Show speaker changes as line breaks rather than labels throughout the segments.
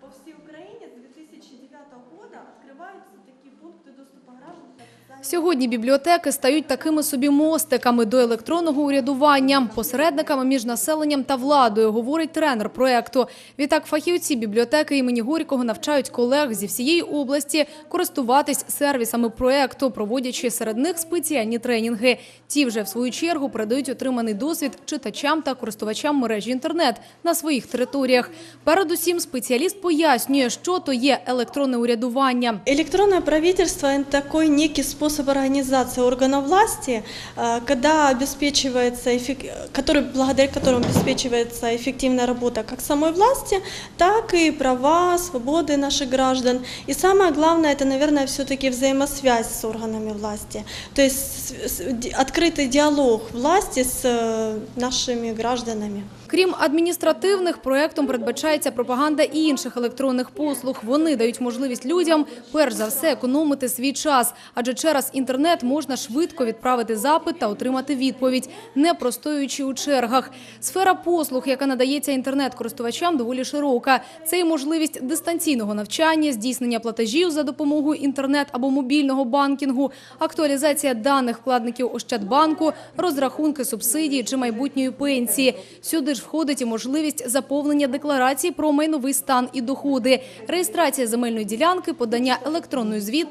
По всей Украине с 2009 года открываются такие пункты доступа граждан к официальным
Сьогодні бібліотеки стають такими собі мостиками до електронного урядування, посередниками між населенням та владою, говорить тренер проекту. Відтак фахівці бібліотеки імені Горького навчають колег зі всієї області користуватись сервісами проекту, проводячи серед них спеціальні тренінги. Ті вже в свою чергу передають отриманий досвід читачам та користувачам мережі інтернет на своїх територіях. Передусім, спеціаліст пояснює, що то є електронне урядування.
Электронное правительство – это такой некий способ организации органов власти, э, когда обеспечивается, эффек- который, благодаря которому обеспечивается эффективная работа как самой власти, так и права, свободы наших граждан. И самое главное, это, наверное, все-таки взаимосвязь с органами власти. То есть с- с- ди- открытый диалог власти с э, нашими гражданами.
Крім адміністративних, проектом передбачається пропаганда і інших електронних послуг. Вони дають можливість людям перш за все економити свій час, адже через інтернет можна швидко відправити запит та отримати відповідь, не простоюючи у чергах. Сфера послуг, яка надається інтернет-користувачам, доволі широка. Це і можливість дистанційного навчання, здійснення платежів за допомогою інтернет або мобільного банкінгу, актуалізація даних вкладників Ощадбанку, розрахунки субсидій чи майбутньої пенсії. Сюди ж входить і можливість заповнення декларацій про майновий стан і доходи, реєстрація земельної ділянки, подання електронної звітності,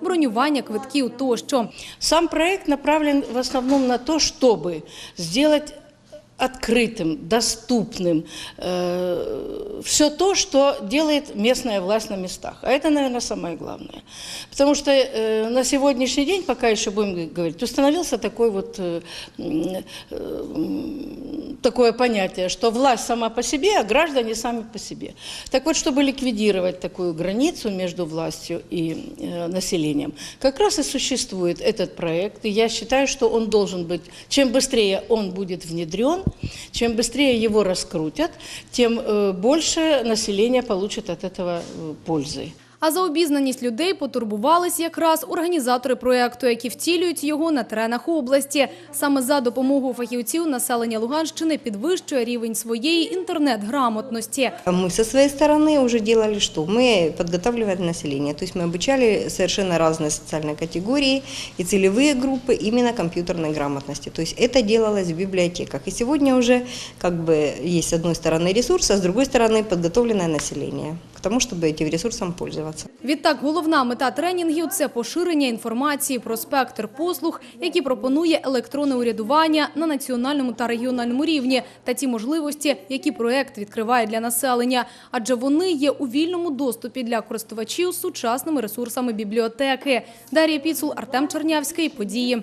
бронювання квитків тощо.
Сам проект направлен в основном на то, чтобы сделать открытым, доступным все то, что делает местная власть на местах. А это, наверное, самое главное. Потому что э, на сегодняшний день, пока еще будем говорить, установился такой вот, э, э, такое понятие, что власть сама по себе, а граждане сами по себе. Так вот, чтобы ликвидировать такую границу между властью и э, населением, как раз и существует этот проект. И я считаю, что он должен быть, чем быстрее он будет внедрен, чем быстрее его раскрутят, тем э, больше население получит от этого э, пользы.
А за обізнаність людей потурбувались якраз організатори проекту, які втілюють його на теренах області. Саме за допомогою фахівців населення Луганщини підвищує рівень своєї інтернет-грамотності.
А Мы со своей стороны уже делали что? Мы подготавливали население, то есть мы обучали совершенно разные социальные категории и целевые группы именно компьютерной грамотности. То есть это делалось в библиотеках. И сегодня уже как бы есть с одной стороны ресурс, а с другой стороны подготовленное население к тому, чтобы этим ресурсом пользоваться.
Відтак, головна мета тренінгів – це поширення інформації про спектр послуг, які пропонує електронне урядування на національному та регіональному рівні, та ті можливості, які проект відкриває для населення. Адже вони є у вільному доступі для користувачів сучасними ресурсами бібліотеки. Дар'я Піцул, Артем Чернявський. Події.